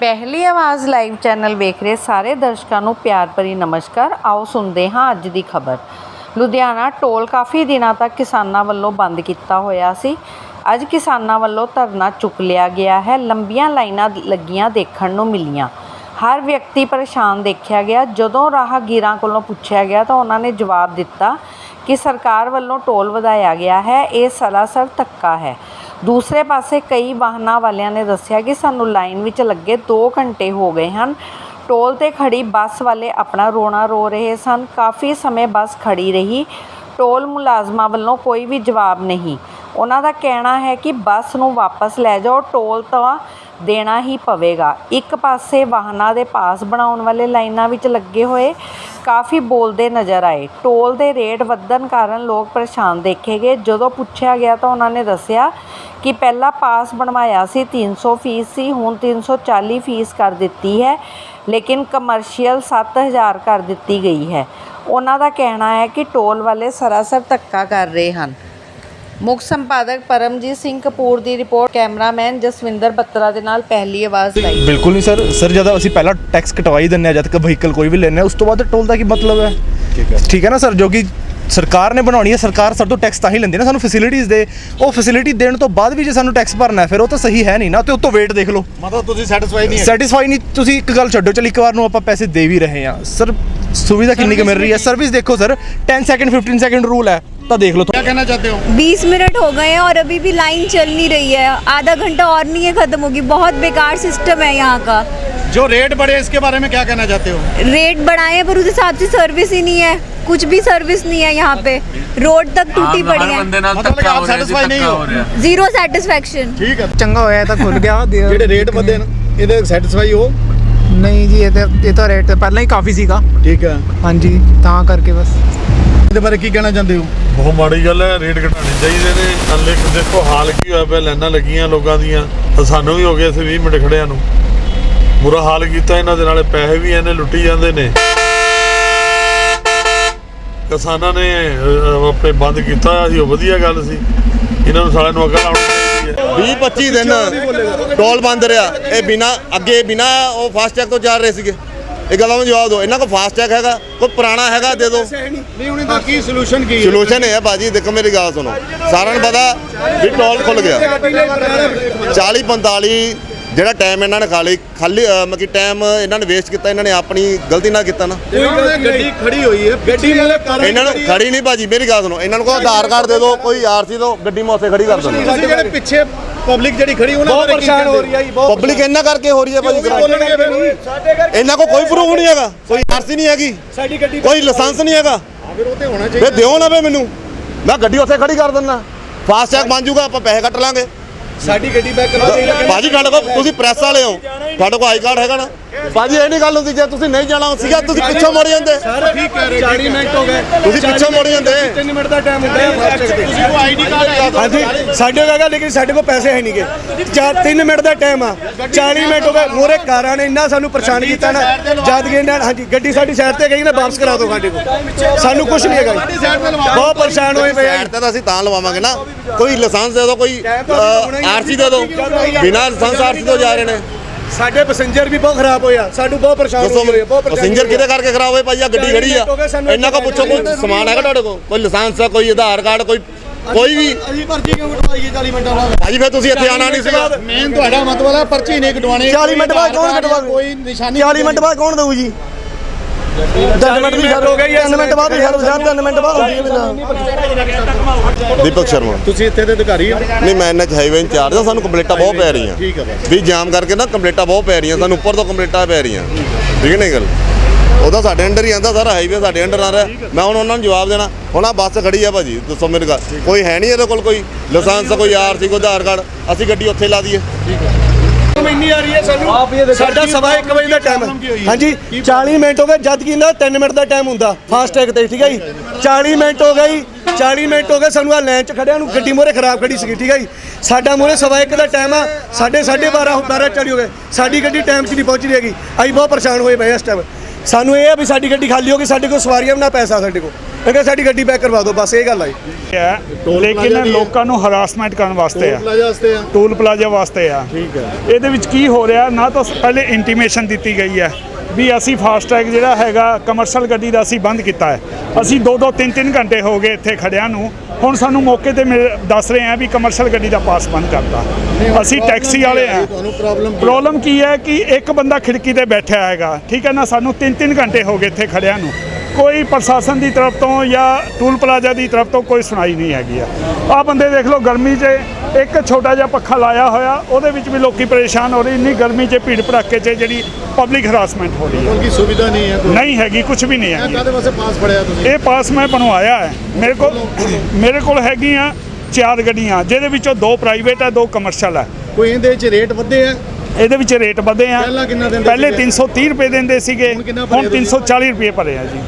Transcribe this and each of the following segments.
ਪਹਿਲੀ ਆਵਾਜ਼ live channel ਵੇਖ ਰਹੇ ਸਾਰੇ ਦਰਸ਼ਕਾਂ ਨੂੰ ਪਿਆਰ ਭਰੀ ਨਮਸਕਾਰ। ਆਓ ਸੁਣਦੇ ਹਾਂ ਅੱਜ ਦੀ ਖਬਰ। ਲੁਧਿਆਣਾ ਟੋਲ ਕਾਫੀ ਦਿਨਾਂ ਤੱਕ ਕਿਸਾਨਾਂ ਵੱਲੋਂ ਬੰਦ ਕੀਤਾ ਹੋਇਆ ਸੀ। ਅੱਜ ਕਿਸਾਨਾਂ ਵੱਲੋਂ ਧਰਨਾ ਚੁੱਕ ਲਿਆ ਗਿਆ ਹੈ। ਲੰਬੀਆਂ ਲਾਈਨਾਂ ਲੱਗੀਆਂ ਦੇਖਣ ਨੂੰ ਮਿਲੀਆਂ। ਹਰ ਵਿਅਕਤੀ ਪਰੇਸ਼ਾਨ ਦੇਖਿਆ ਗਿਆ। ਜਦੋਂ ਰਾਹਗੀਰਾਂ ਕੋਲੋਂ ਪੁੱਛਿਆ ਗਿਆ ਤਾਂ ਉਹਨਾਂ ਨੇ ਜਵਾਬ ਦਿੱਤਾ ਕਿ ਸਰਕਾਰ ਵੱਲੋਂ ਟੋਲ ਵਧਾਇਆ ਗਿਆ ਹੈ। ਇਹ ਸਰਾਸਰ ਧੱਕਾ ਹੈ। ਦੂਸਰੇ ਪਾਸੇ ਕਈ ਵਾਹਨਾਂ ਵਾਲਿਆਂ ਨੇ ਦੱਸਿਆ ਕਿ ਸਾਨੂੰ ਲਾਈਨ ਵਿੱਚ ਲੱਗੇ 2 ਘੰਟੇ ਹੋ ਗਏ ਹਨ। ਟੋਲ ਤੇ ਖੜੀ ਬੱਸ ਵਾਲੇ ਆਪਣਾ ਰੋਣਾ ਰੋ ਰਹੇ ਸਨ। ਕਾਫੀ ਸਮੇਂ ਬੱਸ ਖੜੀ ਰਹੀ। ਟੋਲ ਮੁਲਾਜ਼ਮਾਂ ਵੱਲੋਂ ਕੋਈ ਵੀ ਜਵਾਬ ਨਹੀਂ। ਉਹਨਾਂ ਦਾ ਕਹਿਣਾ ਹੈ ਕਿ ਬੱਸ ਨੂੰ ਵਾਪਸ ਲੈ ਜਾਓ, ਟੋਲ ਤਾਂ ਦੇਣਾ ਹੀ ਪਵੇਗਾ। ਇੱਕ ਪਾਸੇ ਵਾਹਨਾਂ ਦੇ ਪਾਸ ਬਣਾਉਣ ਵਾਲੇ ਲਾਈਨਾਂ ਵਿੱਚ ਲੱਗੇ ਹੋਏ ਕਾਫੀ ਬੋਲਦੇ ਨਜ਼ਰ ਆਏ। ਟੋਲ ਦੇ ਰੇਟ ਵਧਣ ਕਾਰਨ ਲੋਕ ਪਰੇਸ਼ਾਨ ਦੇਖੇ ਗਏ ਜਦੋਂ ਪੁੱਛਿਆ ਗਿਆ ਤਾਂ ਉਹਨਾਂ ਨੇ ਦੱਸਿਆ ਕਿ ਪਹਿਲਾਂ ਪਾਸ ਬਣਵਾਇਆ ਸੀ 300 ਫੀਸ ਸੀ, ਹੁਣ 340 ਫੀਸ ਕਰ ਦਿੱਤੀ ਹੈ, ਲੇਕਿਨ ਕਮਰਸ਼ੀਅਲ 7000 ਕਰ ਦਿੱਤੀ ਗਈ ਹੈ। ਉਹਨਾਂ ਦਾ ਕਹਿਣਾ ਹੈ ਕਿ ਟੋਲ ਵਾਲੇ ਸਰਾਸਰ ਧੱਕਾ ਕਰ ਰਹੇ ਹਨ। ਮੁੱਖ ਸੰਪਾਦਕ ਪਰਮਜੀਤ ਸਿੰਘ ਕਪੂਰ ਦੀ ਰਿਪੋਰਟ ਕੈਮਰਾਮੈਨ ਜਸਵਿੰਦਰ ਬੱਤਰਾ ਦੇ ਨਾਲ ਪਹਿਲੀ ਆਵਾਜ਼ ਲਈ। ਬਿਲਕੁਲ ਨਹੀਂ ਸਰ। ਸਰ ਜਦ ਅਸੀਂ ਪਹਿਲਾਂ ਟੈਕਸ ਕਟਵਾਈ ਦਿੰਨੇ ਆ ਜਦ ਤੱਕ ਵਹੀਕਲ ਕੋਈ ਵੀ ਲੈਣੇ ਆ ਉਸ ਤੋਂ ਬਾਅਦ ਟੋਲ ਦਾ ਕੀ ਮਤਲਬ ਹੈ? ਠੀਕ ਹੈ। ਠੀਕ ਹੈ ਨਾ ਸਰ? ਜੋ ਕਿ ਸਰਕਾਰ ਨੇ ਬਣਾਉਣੀ ਹੈ ਸਰਕਾਰ ਸਾਡੇ ਤੋਂ ਟੈਕਸ ਤਾਂ ਹੀ ਲੈਂਦੀ ਹੈ ਨਾ ਸਾਨੂੰ ਫੈਸਿਲਿਟੀਆਂ ਦੇ। ਉਹ ਫੈਸਿਲਿਟੀ ਦੇਣ ਤੋਂ ਬਾਅਦ ਵੀ ਜੇ ਸਾਨੂੰ ਟੈਕਸ ਭਰਨਾ ਹੈ ਫਿਰ ਉਹ ਤਾਂ ਸਹੀ ਹੈ ਨਹੀਂ ਨਾ ਤੇ ਉਤੋਂ ਵੇਟ ਦੇਖ ਲਓ। ਮਤਲਬ ਤੁਸੀਂ ਸੈਟੀਸਫਾਈ ਨਹੀਂ ਸੈਟੀਸਫਾਈ ਨਹੀਂ ਤੁਸੀਂ ਇੱਕ ਗੱਲ ਛੱਡੋ ਚਲ ਇੱਕ ਵਾਰ ਨੂੰ ਆਪਾਂ ਪੈਸੇ ਦੇ ਵੀ ਰਹੇ ਹਾਂ। ਸਰ ਸੁਵਿਧਾ ਕਿੰਨੀ ਕੁ ਮਿਲ ਰਹੀ ਹੈ? ਸਰਵਿਸ ਦੇਖੋ ਸਰ 10 ਸੈਕਿੰਡ 15 ਸੈਕਿੰਡ ਰੂਲ ਹੈ। ਤਾਂ ਦੇਖ ਲਓ क्या कहना चाहते हो 20 मिनट हो गए हैं और अभी भी लाइन चल नहीं रही है आधा घंटा और नहीं है ख़त्म होगी बहुत बेकार सिस्टम है यहाँ का जो रेट बढ़े इसके बारे में क्या कहना चाहते हो रेट बढ़ाए हैं पर उस हिसाब से सर्विस ही नहीं है कुछ भी सर्विस नहीं है यहाँ पे रोड तक टूटी ਆਮ पड़ी ਹਰ ਬੰਦੇ है ਨਾਲ ਮਤਲਬ ਕਿ ਧੱਕਾ ਆਪ ਹੋ ਰਿਹਾ ਜੀ satisfy ਨਹੀਂ ਧੱਕਾ ਹੋ। ਹੋ ਰਿਹਾ जीरो सेटिस्फेक्शन ठीक है ਚੰਗਾ ਹੋਇਆ ਇਹ ਤਾਂ ਖੁੱਲ ਗਿਆ ਦੇ- ਜਿਹੜੇ ਰੇਟ ਵਧੇ ਨੇ ਇਹਦੇ ਸੈਟੀਸਫਾਈ ਹੋ ਨਹੀਂ ਜੀ ਇਹ ਤਾਂ ਇਹ ਤਾਂ ਰੇਟ ਪਹਿਲਾਂ ਹੀ ਕਾਫੀ ਸੀਗਾ ਠੀਕ ਹੈ ਹਾਂਜੀ ਤਾਂ ਕਰਕੇ ਬਸ ਇਹਦੇ ਬਾਰੇ ਕੀ ਕਹਿਣਾ ਚਾਹੁੰਦੇ ਹੋ? ਬਹੁਤ ਮਾੜੀ ਗੱਲ ਹੈ ਰੇਟ ਘਟਾਉਣੇ ਚਾਹੀਦੇ ਨੇ। ਹਲੇ ਦੇਖੋ ਹਾਲ ਕੀ ਹੋਇਆ ਪਿਆ ਲਾਈਨਾਂ ਲੱਗੀਆਂ ਲੋਕਾਂ ਦੀਆਂ। ਤਾਂ ਸਾਨੂੰ ਵੀ ਹੋ ਗਏ ਅਸੀਂ 20 ਮਿੰਟ ਖੜਿਆਂ ਨੂੰ। ਬੁਰਾ ਹਾਲ ਕੀਤਾ ਇਹਨਾਂ ਦੇ ਨਾਲੇ ਪੈਸੇ ਵੀ ਇਹਨੇ ਲੁੱਟੀ ਜਾਂਦੇ ਨੇ। ਕਿਸਾਨਾਂ ਨੇ ਆਪਣੇ ਬੰਦ ਕੀਤਾ ਸੀ ਉਹ ਵਧੀਆ ਗੱਲ ਸੀ। ਇਹਨਾਂ ਨੂੰ ਸਾਰਿਆਂ ਨੂੰ ਅਕਲ ਆਉਣੀ ਚਾਹੀਦੀ ਹੈ। 20 25 ਦਿਨ ਟੋਲ ਬੰਦ ਰਿਹਾ। ਇਹ ਬਿਨਾ ਅੱਗੇ ਬਿਨਾ ਉਹ ਫਾਸਟੈਗ ਤੋਂ ਚੱਲ ਰਹੇ ਸੀਗੇ। ਇਹ ਗੱਲਾਂ ਨੂੰ ਜਵਾਬ ਦਿਓ। ਇਹਨਾਂ ਕੋਲ ਫਾਸਟੈਗ ਹੈਗਾ ਕੋਈ ਪੁਰਾਣਾ ਹੈਗਾ ਦੇ ਦਿਓ। ਨਹੀਂ। ਹੁਣ ਇਹਦਾ ਕੀ ਸੋਲੂਸ਼ਨ ਕੀ ਹੈ? ਸੋਲੂਸ਼ਨ ਇਹ ਹੈ ਬਾਜੀ ਦੇਖੋ ਮੇਰੀ ਗੱਲ ਸੁਣੋ। ਸਾਰਿਆਂ ਨੂੰ ਪਤਾ ਵੀ ਟੋਲ ਖੁੱਲ ਗਿਆ। 40 45 ਜਿਹੜਾ ਟਾਈਮ ਇਹਨਾਂ ਨੇ ਖਾਲੀ ਖਾਲੀ ਮਤਲਬ ਕਿ ਟਾਈਮ ਇਹਨਾਂ ਨੇ ਵੇਸਟ ਕੀਤਾ ਇਹਨਾਂ ਨੇ ਆਪਣੀ ਗਲਤੀ ਨਾਲ ਕੀਤਾ ਨਾ। ਗੱਡੀ ਖੜੀ ਹੋਈ ਹੈ ਗੱਡੀ ਮਤਲਬ ਇਹਨਾਂ ਨੂੰ ਖੜੀ ਨਹੀਂ ਬਾਜੀ ਮੇਰੀ ਗੱਲ ਸੁਣੋ। ਇਹਨਾਂ ਨੂੰ ਕੋਈ ਆਧਾਰ ਕਾਰਡ ਦੇ ਦਿਓ ਕੋਈ ਆਰਸੀ ਦਿਓ ਗੱਡੀ ਮੈਂ ਉੱਥੇ ਖੜੀ ਕਰ ਦਿੰਦਾ ਤੁਸੀਂ ਜਿਹੜੇ ਪਿੱਛੇ ਪਬਲਿਕ ਜਿਹੜੀ ਖੜੀ ਉਹਨਾਂ ਬਾਰੇ ਪਰੇਸ਼ਾਨ ਹੋ ਰਹੀ ਹੈ ਜੀ ਪਬਲਿਕ ਇਹਨਾਂ ਕਰਕੇ ਹੋ ਰਹੀ ਹੈ ਭਾਜੀ ਬੋਲਣਗੇ ਫਿਰ? ਇਹਨਾਂ ਕੋਲ ਕੋਈ ਪ੍ਰੂਫ ਨਹੀਂ ਹੈਗਾ ਕੋਈ ਆਰਸੀ ਨਹੀਂ ਹੈਗੀ ਸਾਡੀ ਗੱਡੀ ਕੋਈ ਲਾਇਸੈਂਸ ਨਹੀਂ ਹੈਗਾ। ਫਿਰ ਉਹ ਤੇ ਹੋਣਾ ਚਾਹੀਦਾ। ਦਿਓ ਨਾ ਵੇ ਮੈਨੂੰ। ਮੈਂ ਗੱਡੀ ਉੱਥੇ ਖੜੀ ਕਰ ਦਿੰਦਾ। ਫਾਸਟ ਟੈਗ ਬਣ ਜਾਊਗਾ ਆਪਾਂ ਪੈਸੇ ਕੱਟ ਲਾਂਗੇ। ਸਾਡੀ ਗੱਡੀ ਬੈਕ ਕਰਵਾ ਦੇਗਾ ਬਾਜੀ ਤੁਹਾਡੇ ਕੋਲ ਤੁਸੀਂ ਪ੍ਰੈਸ ਵਾਲੇ ਹੋ। ਤੁਹਾਡੇ ਕੋਲ ਆਈ ਕਾਰਡ ਹੈਗਾ ਨਾ? ਬਾਜੀ ਇਹ ਨਹੀਂ ਗੱਲ ਹੁੰਦੀ ਜੇ ਤੁਸੀਂ ਨਹੀਂ ਜਾਣਾ ਸੀਗਾ ਤੁਸੀਂ ਪਿੱਛੋਂ ਮੁੜ ਜਾਂਦੇ। ਸਰ ਠੀਕ ਕਹਿ ਰਹੇ 40 ਮਿੰਟ ਹੋ ਗਏ। ਤੁਸੀਂ ਪਿੱਛੋਂ ਮੁੜ ਜਾਂਦੇ। 3 ਮਿੰਟ ਦਾ ਟਾਈਮ ਹੁੰਦਾ ਹੈ। ਤੁਸੀਂ ਕੋ ਆਈਡੀ ਕਾਰਡ ਹਾਂਜੀ ਸਾਡੇ ਕੋਲ ਹੈਗਾ ਲੇਕਿਨ ਸਾਡੇ ਕੋਲ ਪੈਸੇ ਹੈ ਨਹੀਂਗੇ। ਚਾਰ 3 ਮਿੰਟ ਦਾ ਟਾਈਮ ਆ। 40 ਮਿੰਟ ਹੋ ਗਏ। ਮੋਰੇ ਕਾਰਾਂ ਨੇ ਇੰਨਾ ਸਾਨੂੰ ਪਰੇਸ਼ਾਨ ਕੀਤਾ ਨਾ। ਜਦ ਗਏ ਨਾ ਹਾਂਜੀ ਗੱਡੀ ਸਾਡੀ ਸਾਈਡ ਤੇ ਗਈ ਨਾ ਵਾਪਸ ਕਰਾ ਦਿਓ ਸਾਡੇ ਕੋਲ। ਸਾਨੂੰ ਕੁਝ ਨਹੀਂ ਹੈਗਾ। ਬਹੁਤ ਪਰੇਸ਼ਾਨ ਹੋਏ ਪਏ ਸਾਈਡ ਤੇ ਤਾਂ ਅਸੀਂ ਤਾਂ ਲਵਾਵਾਂਗੇ ਨਾ। ਕੋਈ ਲਾਇਸੈਂਸ ਦੇ ਦਿਓ ਕੋਈ ਆਰਸੀ ਦੇ ਦਿਓ। ਬਿਨਾਂ ਲਾਇਸੈਂਸ ਆਰਸੀ ਤੋਂ ਜਾ ਰਹੇ ਨੇ। ਸਾਡੇ ਪੈਸੇਂਜਰ ਵੀ ਬਹੁਤ ਖਰਾਬ ਹੋਇਆ ਸਾਨੂੰ ਬਹੁਤ ਪਰੇਸ਼ਾਨ ਦੱਸੋ ਹੋਏ ਬਹੁਤ ਪਰੇਸ਼ਾਨ ਪੈਸੇਂਜਰ ਕਿਹਦੇ ਕਰਕੇ ਖਰਾਬ ਹੋਏ? ਭਾਈ ਆ ਗੱਡੀ ਖੜੀ ਆ। ਇਹਨਾਂ ਕੋ ਪੁੱਛੋ ਕੋਈ ਸਮਾਨ ਹੈਗਾ ਤੁਹਾਡੇ ਕੋਲ? ਕੋਈ ਲਾਇਸੈਂਸ ਆ ਕੋਈ ਆਧਾਰ ਕਾਰਡ ਕੋਈ ਕੋਈ ਵੀ? ਅਸੀਂ ਪਰਚੀ ਕਿਉਂ ਕਟਵਾਈਏ 40 ਮਿੰਟਾਂ ਬਾਅਦ? ਭਾਜੀ ਫਿਰ ਤੁਸੀਂ ਇੱਥੇ ਆਣਾ ਨਹੀਂ ਸੀਗਾ। ਮੇਨ ਤੁਹਾਡਾ ਮਤਲਬ ਹੈ ਪਰਚੀ ਨਹੀਂ ਕਟਵਾਣੀ 40 ਮਿੰਟ ਬਾਅਦ ਕੌਣ ਕਟਵਾ ਕੋਈ ਨਿਸ਼ਾਨੀ 40 ਮਿੰਟ ਬਾਅਦ ਕੌਣ ਦੇਊ ਜੀ? 10 ਮਿੰਟ ਵੀ ਹੋ ਗਈ 3 ਮਿੰਟ ਬਾਅਦ ਵੀ ਹਰ 3 ਮਿੰਟ ਬਾਅਦ ਹੁੰਦੀ ਹੈ ਵੀ ਦੀਪਕ ਸ਼ਰਮਾ। ਤੁਸੀਂ ਇੱਥੇ ਦੇ ਅਧਿਕਾਰੀ ਹੋ? ਨਹੀਂ ਮੈਂ ਐਨਐਚ ਹਾਈਵੇ ਇੰਚਾਰਜ ਆ ਸਾਨੂੰ ਕੰਪਲੀਟਾਂ ਬਹੁਤ ਪੈ ਰਹੀਆਂ। ਠੀਕ ਹੈ ਵੀ ਜਾਮ ਕਰਕੇ ਨਾ ਕੰਪਲੀਟਾਂ ਬਹੁਤ ਪੈ ਰਹੀਆਂ ਸਾਨੂੰ ਉੱਪਰ ਤੋਂ ਕੰਪਲੀਟਾਂ ਪੈ ਰਹੀਆਂ। ਠੀਕ ਹੈ ਨਹੀਂ ਗੱਲ? ਉਹਦਾ ਸਾਡੇ ਅੰਡਰ ਹੀ ਆਂਦਾ ਸਾਰਾ ਹਾਈਵੇ ਸਾਡੇ ਅੰਡਰ ਆ ਰਿਹਾ। ਮੈਂ ਹੁਣ ਉਹਨਾਂ ਨੂੰ ਜਵਾਬ ਦੇਣਾ ਹੁਣ ਆ ਬੱਸ ਖੜੀ ਆ ਭਾਜੀ ਦੱਸੋ ਮੇਰੇ ਗੱਲ। ਕੋਈ ਹੈ ਨਹੀਂ ਇਹਦੇ ਕੋਲ ਕੋਈ? ਲਾਇਸੈਂਸ ਕੋਈ ਆਰਸੀ ਕੋਈ ਆਧਾਰ ਕਾਰਡ? ਅਸੀਂ ਗੱਡੀ ਉੱਥੇ ਲਾ ਦਈਏ। ਇੰਨੀ ਆ ਰਹੀ ਹੈ ਸਾਨੂੰ। ਸਾਡਾ ਸਵਾ 1 ਵਜੇ ਦਾ ਟਾਈਮ ਹੈ। ਹਾਂਜੀ 40 ਮਿੰਟ ਹੋ ਗਏ ਜਦ ਕਿ ਨਾ 3 ਮਿੰਟ ਦਾ ਟਾਈਮ ਹੁੰਦਾ ਫਾਸਟ ਟੈਗ ਤੇ ਠੀਕ ਹੈ ਜੀ? 40 ਮਿੰਟ ਹੋ ਗਈ 40 ਮਿੰਟ ਹੋ ਗਏ ਸਾਨੂੰ ਆ ਲਾਈਨ 'ਚ ਖੜਿਆਂ ਨੂੰ ਗੱਡੀ ਮੋਰੇ ਖਰਾਬ ਖੜੀ ਸੀਗੀ ਠੀਕ ਹੈ ਜੀ? ਸਾਡਾ ਮੋਰੇ ਸਵਾ 1 ਦਾ ਟਾਈਮ ਆ ਸਾਡੇ 12:30 12 40 ਹੋ ਗਏ। ਸਾਡੀ ਗੱਡੀ ਟਾਈਮ 'ਚ ਨਹੀਂ ਪਹੁੰਚ ਰਹੀ ਹੈਗੀ। ਅਸੀਂ ਬਹੁਤ ਪਰੇਸ਼ਾਨ ਹੋਏ ਪਏ ਇਸ ਟਾਈਮ ਸਾਨੂੰ ਇਹ ਆ ਵੀ ਸਾਡੀ ਗੱਡੀ ਖਾਲੀ ਹੋ ਗਈ ਸਾਡੇ ਕੋਲ ਸਵਾਰੀਆਂ ਵੀ ਨਾ ਪੈਸਾ ਸਾਡੇ ਕੋਲ। ਮੈਂ ਕਿਹਾ ਸਾਡੀ ਗੱਡੀ ਬੈਕ ਕਰਵਾ ਦਿਓ ਬਸ ਇਹ ਗੱਲ ਆਈ ਹੈ ਟੋਲ ਪਲਾਜ਼ਾ ਲੇਕਿਨ। ਲੋਕਾਂ ਨੂੰ ਹਰਾਸਮੈਂਟ ਕਰਨ ਵਾਸਤੇ ਆ। ਟੂਲ ਪਲਾਜ਼ਾ ਵਾਸਤੇ ਆ। ਠੀਕ ਹੈ। ਇਹਦੇ ਵਿੱਚ ਕੀ ਹੋ ਰਿਹਾ ਨਾ ਤਾਂ ਪਹਿਲੇ ਇੰਟੀਮੇਸ਼ਨ ਦਿੱਤੀ ਗਈ ਹੈ ਵੀ ਅਸੀਂ ਫਾਸਟ ਟੈਗ ਜਿਹੜਾ ਹੈਗਾ ਕਮਰਸ਼ੀਅਲ ਗੱਡੀ ਦਾ ਅਸੀਂ ਬੰਦ ਕੀਤਾ ਹੈ। ਅਸੀਂ 2-2 3-3 ਘੰਟੇ ਹੋ ਗਏ ਇੱਥੇ ਖੜਿਆਂ ਨੂੰ। ਹੁਣ ਸਾਨੂੰ ਮੌਕੇ ਤੇ ਮਿਲ- ਦੱਸ ਰਹੇ ਆ ਵੀ ਕਮਰਸ਼ੀਅਲ ਗੱਡੀ ਦਾ ਪਾਸ ਬੰਦ ਕਰਤਾ। ਅਸੀਂ ਟੈਕਸੀ ਵਾਲੇ ਆ। ਤੁਹਾਨੂੰ ਪ੍ਰੋਬਲਮ ਕੀ ਹੈ? ਕਿ ਇੱਕ ਬੰਦਾ ਖਿੜਕੀ ਤੇ ਬੈਠਾ ਹੈਗਾ। ਠੀਕ ਹੈ ਨਾ ਸਾਨੂੰ 3-3 ਘੰਟੇ ਹੋ ਗਏ ਇੱਥੇ ਖੜਿਆਂ ਨੂੰ। ਕੋਈ ਪ੍ਰਸ਼ਾਸਨ ਦੀ ਤਰਫ ਤੋਂ ਜਾਂ ਟੂਲ ਪਲਾਜ਼ਾ ਦੀ ਤਰਫ ਤੋਂ ਕੋਈ ਸੁਣਾਈ ਨਹੀਂ ਹੈਗੀ ਆ। ਆ ਬੰਦੇ ਦੇਖ ਲਓ ਗਰਮੀ 'ਚ ਇੱਕ ਛੋਟਾ ਜਿਹਾ ਪੱਖਾ ਲਾਇਆ ਹੋਇਆ ਉਹਦੇ ਵਿੱਚ ਵੀ ਲੋਕੀ ਪਰੇਸ਼ਾਨ ਹੋ ਰਹੇ ਇੰਨੀ ਗਰਮੀ 'ਚ ਭੀੜ ਭੜੱਕੇ 'ਚ ਜਿਹੜੀ ਪਬਲਿਕ ਹਰਾਸਮੈਂਟ ਹੋ ਰਹੀ ਹੈ ਕੋਈ ਸੁਵਿਧਾ ਨਹੀਂ ਹੈ ਨਹੀਂ ਹੈਗੀ ਕੁਝ ਵੀ ਨਹੀਂ ਹੈਗੀ। ਕਾਹਦੇ ਵਾਸਤੇ ਪਾਸ ਫੜਿਆ ਤੁਸੀਂ? ਇਹ ਪਾਸ ਮੈਂ ਬਣਵਾਇਆ ਹੈ। ਮੇਰੇ ਕੋਲ ਮੇਰੇ ਕੋਲ ਹੈਗੀਆਂ ਚਾਰ ਗੱਡੀਆਂ ਜਿਹਦੇ ਵਿੱਚੋਂ ਦੋ ਪ੍ਰਾਈਵੇਟ ਹੈ ਦੋ ਕਮਰਸ਼ੀਅਲ ਹੈ। ਕੋਈ ਇਹਦੇ ਵਿੱਚ ਰੇਟ ਵਧੇ ਆ? ਇਹਦੇ ਵਿੱਚ ਰੇਟ ਵਧੇ ਆ। ਪਹਿਲਾਂ ਕਿੰਨਾ ਦਿੰਦੇ ਪਹਿਲੇ ਸੀਗੇ? 330 ਰੁਪਏ ਦਿੰਦੇ ਸੀਗੇ ਹੁਣ ਕਿੰਨਾ ਭਰੇ ਹੁਣ 340 ਰੁਪਏ ਭਰੇ ਆ ਜੀ।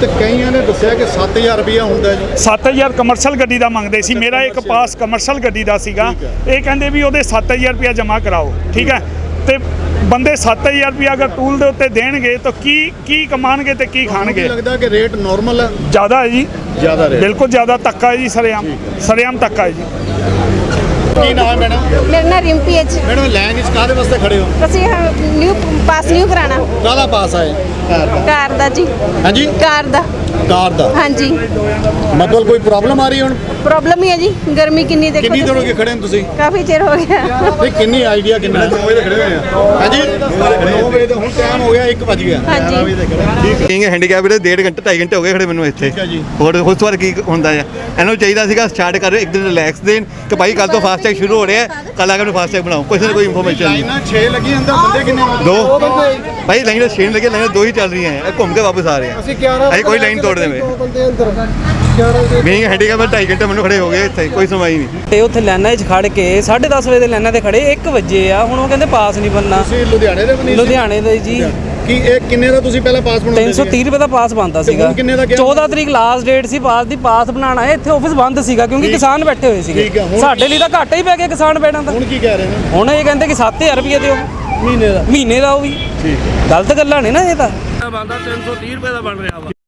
ਤੇ ਕਈਆਂ ਨੇ ਦੱਸਿਆ ਕਿ 7000 ਰੁਪਇਆ ਹੁੰਦਾ ਜੀ। 7000 ਕਮਰਸ਼ੀਅਲ ਗੱਡੀ ਦਾ ਮੰਗਦੇ ਸੀ। ਮੇਰਾ ਇੱਕ ਪਾਸ ਕਮਰਸ਼ੀਅਲ ਗੱਡੀ ਦਾ ਸੀਗਾ। ਇਹ ਕਹਿੰਦੇ ਵੀ ਉਹਦੇ 7000 ਰੁਪਇਆ ਜਮ੍ਹਾਂ ਕਰਾਓ। ਠੀਕ ਹੈ। ਤੇ ਬੰਦੇ 7000 ਰੁਪਇਆ ਅਗਰ ਟੂਲ ਦੇ ਉੱਤੇ ਦੇਣਗੇ ਤਾਂ ਕੀ ਕੀ ਕਮਾਣਗੇ ਤੇ ਕੀ ਖਾਣਗੇ? ਲੱਗਦਾ ਕਿ ਰੇਟ ਨਾਰਮਲ ਹੈ? ਜ਼ਿਆਦਾ ਹੈ ਜੀ। ਜ਼ਿਆਦਾ ਰੇਟ ਬਿਲਕੁਲ ਜ਼ਿਆਦਾ ਧੱਕਾ ਹੈ ਜੀ ਸਰੇਆਮ। ਸਰੇਆਮ ਧੱਕਾ ਹੈ ਜੀ। ਕੀ ਨਾਮ ਹੈ ਮੈਡਮ? ਮੇਰਾ ਨਾਮ ਰਿੰਪੀ ਹੈ ਜੀ। ਮੈਡਮ ਲਾਈਨ ਵਿੱਚ ਕਾਹਦੇ ਵਾਸਤੇ ਖੜੇ ਹੋ? ਅਸੀਂ ਨਿਊ ਪਾਸ ਨਿਊ ਕਰਾਣਾ ਕਾਹਦਾ ਪਾਸ ਆਏ? ਕਾਰ ਦਾ। ਜੀ। ਹਾਂਜੀ? ਕਾਰ ਦਾ। ਕਾਰ ਦਾ। ਹਾਂਜੀ। ਮਤਲਬ ਕੋਈ ਪ੍ਰੋਬਲਮ ਆ ਰਹੀ ਹੁਣ? ਪ੍ਰੋਬਲਮ ਹੀ ਹੈ ਜੀ। ਗਰਮੀ ਕਿੰਨੀ ਦੇਖੋ ਕਿੰਨੀ ਦੇਰ ਹੋ। ਖੜੇ ਹੋ ਤੁਸੀਂ? ਕਾਫੀ ਚਿਰ ਹੋ ਗਿਆ। ਨਹੀਂ ਕਿੰਨੀ ਆਈਡੀਆ ਕਿੰਨਾ? 9 ਵਜੇ ਖੜੇ ਹੋਏ ਆ ਹਾਂਜੀ? 9 ਵਜੇ ਤੇ ਹੁਣ ਟਾਈਮ ਹੋ ਗਿਆ 1 ਵਜ ਗਿਆ। ਹਾਂਜੀ। ਕਿੰਗ ਹੈਂਡੀਕੈਪ ਜਿਹੜੇ ਡੇਢ ਘੰਟੇ 2.5 ਘੰਟੇ ਹੋ ਗਏ ਖੜੇ ਮੈਨੂੰ ਇੱਥੇ। ਠੀਕ ਹੈ ਜੀ। ਹੋਰ ਉਸ ਵਾਰ ਕੀ ਹੁੰਦਾ ਆ? ਇਹਨਾਂ ਨੂੰ ਚਾਹੀਦਾ ਸੀਗਾ ਸਟਾਰਟ ਕਰ ਇੱਕ ਦਿਨ ਰਿਲੈਕਸ ਦੇਣ ਕਿ ਭਾਈ ਕੱਲ ਤੋਂ ਫਾਸਟ ਟੈਗ ਸ਼ੁਰੂ ਹੋ ਰਿਹਾ ਹੈ। ਕੱਲ ਆ ਕੇ ਨੂੰ ਫਾਸਟ ਟੈਗ ਬਣਾਓ। ਕੋਈ ਨਾ ਕੋਈ ਇਨਫੋਰਮੇਸ਼ਨ ਨਹੀਂ। ਲਾਈਨਾਂ 6 ਲੱਗੀਆਂ ਅੰਦਰ ਬੰਦੇ ਕਿੰਨੇ? ਦੋ। ਭਾਈ ਲਾਈਨ ਛੇੜ ਲੱਗੇ ਲਾਈਨ ਦੋ ਹੀ ਚੱਲ ਰਹੀਆਂ ਹੈ। ਇਹ ਘੁੰਮ ਕੇ ਵਾਪਸ ਆ ਰਹੇ ਆ ਅਸੀਂ 11 ਅਸੀਂ ਕੋਈ ਲਾਈਨ ਤੋੜ ਦੇਵੇ। ਕਿੰਗ ਹੈਂਡੀਕੈਪ 2.5 ਘੰਟੇ ਮੈਨੂੰ ਖੜੇ ਹੋ ਗਏ ਇੱਥੇ। ਕੋਈ ਸੁਣਵਾਈ ਨਹੀਂ। ਤੇ ਉੱਥੇ ਲਾਈਨਾਂ 'ਚ ਖੜ ਕੇ 10:30 ਵਜੇ ਦੇ ਲਾਈਨਾਂ ਤੇ ਖੜੇ 1 ਵਜੇ ਆ। ਹੁਣ ਉਹ ਕਹਿੰਦੇ ਪਾਸ ਨਹੀਂ ਬੰਨਾ ਤੁਸੀਂ ਲੁਧਿਆਣੇ ਦੇ ਬਣੀ ਲੁਧਿਆਣੇ ਦੇ ਜੀ। ਕੀ ਇਹ ਕਿੰਨੇ ਦਾ ਤੁਸੀਂ ਪਹਿਲਾਂ ਪਾਸ ਬਣਾਉਂਦੇ 330 ਰੁਪਏ ਦਾ ਪਾਸ ਬਣਦਾ ਤੇ ਸੀਗਾ। ਹੁਣ ਕਿੰਨੇ ਦਾ ਕਿਹਾ? 14 ਤਰੀਕ ਲਾਸਟ ਡੇਟ ਸੀ ਪਾਸ ਦੀ ਪਾਸ ਬਣਾਉਣਾ ਹੈ ਇੱਥੇ ਆਫਿਸ ਬੰਦ ਸੀਗਾ ਕਿਉਂਕਿ ਕਿਸਾਨ ਬੈਠੇ ਹੋਏ ਸੀਗੇ। ਠੀਕ ਸਾਡੇ ਲਈ ਤਾਂ ਘਾਟਾ ਹੀ ਪੈ ਗਿਆ ਕਿਸਾਨ ਬੈਠਣ ਦਾ। ਹੁਣ ਕੀ ਕਹਿ ਰਹੇ ਨੇ? ਹੁਣ ਇਹ ਕਹਿੰਦੇ ਕਿ 7000 ਰੁਪਏ ਦਿਓ। ਮਹੀਨੇ ਦਾ। ਮਹੀਨੇ ਦਾ ਉਹ ਵੀ। ਗਲਤ ਗੱਲਾਂ ਨੇ ਨਾ ਇਹ ਤਾਂ।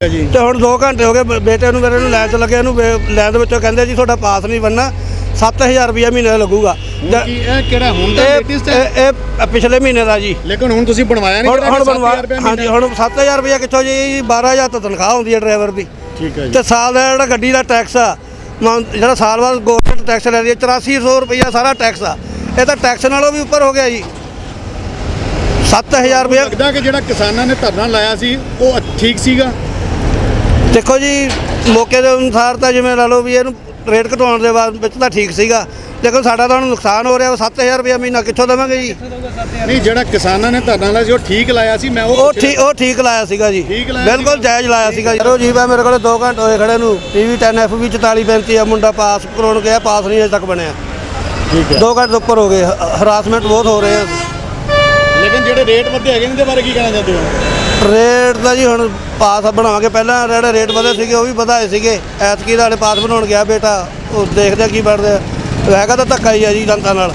ਜੀ। ਤੇ ਹੁਣ 2 ਘੰਟੇ ਹੋ ਗਏ ਬੇਟੇ ਨੂੰ ਮੇਰੇ ਨੂੰ ਲੈਣ ਚ ਲੱਗਿਆ ਇਹਨੂੰ ਲੈਣ ਦੇ ਵਿੱਚੋਂ ਕਹਿੰਦੇ ਜੀ ਤੁਹਾਡਾ ਪਾਸ ਨਹੀਂ ਬਣਨਾ। 7000 ਰੁਪਇਆ ਮਹੀਨੇ ਦਾ ਲੱਗੂਗਾ। ਕੀ ਇਹ ਕਿਹੜਾ ਹੁਣ ਦਾ ਇਹ ਲੇਟੈਸਟ ਹੈ? ਇਹ- ਇਹ ਪਿਛਲੇ ਮਹੀਨੇ ਦਾ ਜੀ। ਲੇਕਿਨ ਹੁਣ ਤੁਸੀਂ ਬਣਵਾਇਆ ਨਹੀਂ ਹੁਣ ਹੁਣ ਬਣਵਾ 7000 ਰੁਪਏ ਹਾਂਜੀ ਹੁਣ 7000 ਰੁਪਇਆ ਕਿੱਥੋਂ ਜੀ? 12000 ਤਾਂ ਤਨਖਾਹ ਹੁੰਦੀ ਹੈ ਡਰਾਈਵਰ ਦੀ। ਠੀਕ ਹੈ ਜੀ। ਤੇ ਸਾਲ ਦਾ ਜਿਹੜਾ ਗੱਡੀ ਦਾ ਟੈਕਸ ਆ ਜਿਹੜਾ ਸਾਲ ਬਾਅਦ ਗਵਰਨਮੈਂਟ ਟੈਕਸ ਲੈਂਦੀ ਹੈ 8400 ਰੁਪਇਆ ਸਾਰਾ ਟੈਕਸ ਆ। ਇਹ ਤਾਂ ਟੈਕਸ ਨਾਲੋਂ ਵੀ ਉੱਪਰ ਹੋ ਗਿਆ ਜੀ। 7000 ਰੁਪਇਆ ਲੱਗਦਾ ਕਿ ਜਿਹੜਾ ਕਿਸਾਨਾਂ ਨੇ ਧਰਨਾ ਲਾਇਆ ਸੀ ਉਹ ਠੀਕ ਸੀਗਾ? ਦੇਖੋ ਜੀ ਮੌਕੇ ਦੇ ਅਨੁਸਾਰ ਤਾਂ ਜਿਵੇਂ ਲਾ ਲਓ ਵੀ ਇਹਨੂੰ ਰੇਟ ਘਟਾਉਣ ਦੇ ਬਾਅਦ ਵਿੱਚ ਤਾਂ ਠੀਕ ਸੀਗਾ। ਲੇਕਿਨ ਸਾਡਾ ਤਾਂ ਹੁਣ ਨੁਕਸਾਨ ਹੋ ਰਿਹਾ ਉਹ 7000 ਰੁਪਇਆ ਮਹੀਨਾ ਕਿੱਥੋਂ ਦੇਵਾਂਗੇ ਜੀ? ਨਹੀਂ ਜਿਹੜਾ ਕਿਸਾਨਾਂ ਨੇ ਧਰਨਾ ਲਾਇਆ ਸੀ ਉਹ ਠੀਕ ਲਾਇਆ ਸੀ ਮੈਂ ਉਹ ਠੀਕ ਉਹ ਠੀਕ ਲਾਇਆ ਸੀਗਾ ਜੀ। ਠੀਕ ਲਾਇਆ ਬਿਲਕੁਲ ਜਾਇਜ਼ ਲਾਇਆ ਸੀਗਾ ਚਲੋ ਜੀ ਮੈਂ ਮੇਰੇ ਕੋਲ 2 ਘੰਟੇ ਹੋਏ ਖੜੇ ਨੂੰ। ਟੀਵੀ 10 ਐਫ ਵੀ 44 35 ਆ ਮੁੰਡਾ ਪਾਸ ਕਰਾਉਣ ਗਿਆ ਪਾਸ ਨਹੀਂ ਅਜੇ ਤੱਕ ਬਣਿਆ। ਠੀਕ ਹੈ। 2 ਘੰਟੇ ਤੋਂ ਉੱਪਰ ਹੋ ਗਏ ਹਰਾਸਮੈਂਟ ਬਹੁਤ ਹੋ ਰਹੇ ਆ। ਲੇਕਿਨ ਜਿਹੜੇ ਰੇਟ ਵਧੇ ਹੈਗੇ ਨੇ ਇਹਦੇ ਬਾਰੇ ਕੀ ਕਹਿਣਾ ਚਾਹੁੰਦੇ ਹੋ? ਰੇਟ ਦਾ ਜੀ ਹੁਣ ਪਾਸ ਬਣਾਵਾਂਗੇ ਪਹਿਲਾਂ ਜਿਹੜੇ ਰੇਟ ਵਧੇ ਸੀਗੇ ਉਹ ਵੀ ਵਧਾਏ ਸੀਗੇ। ਐਤਕੀ ਦਾ ਹਲੇ ਪਾਸ ਬਣਾਉਣ ਗਿਆ ਬੇਟਾ ਉਹ ਦੇਖਦੇ ਆ ਕੀ ਬਣਦਾ। ਹੈਗਾ ਤਾਂ ਧੱਕਾ ਹੀ ਆ ਜੀ ਜਨਤਾ ਨਾਲ।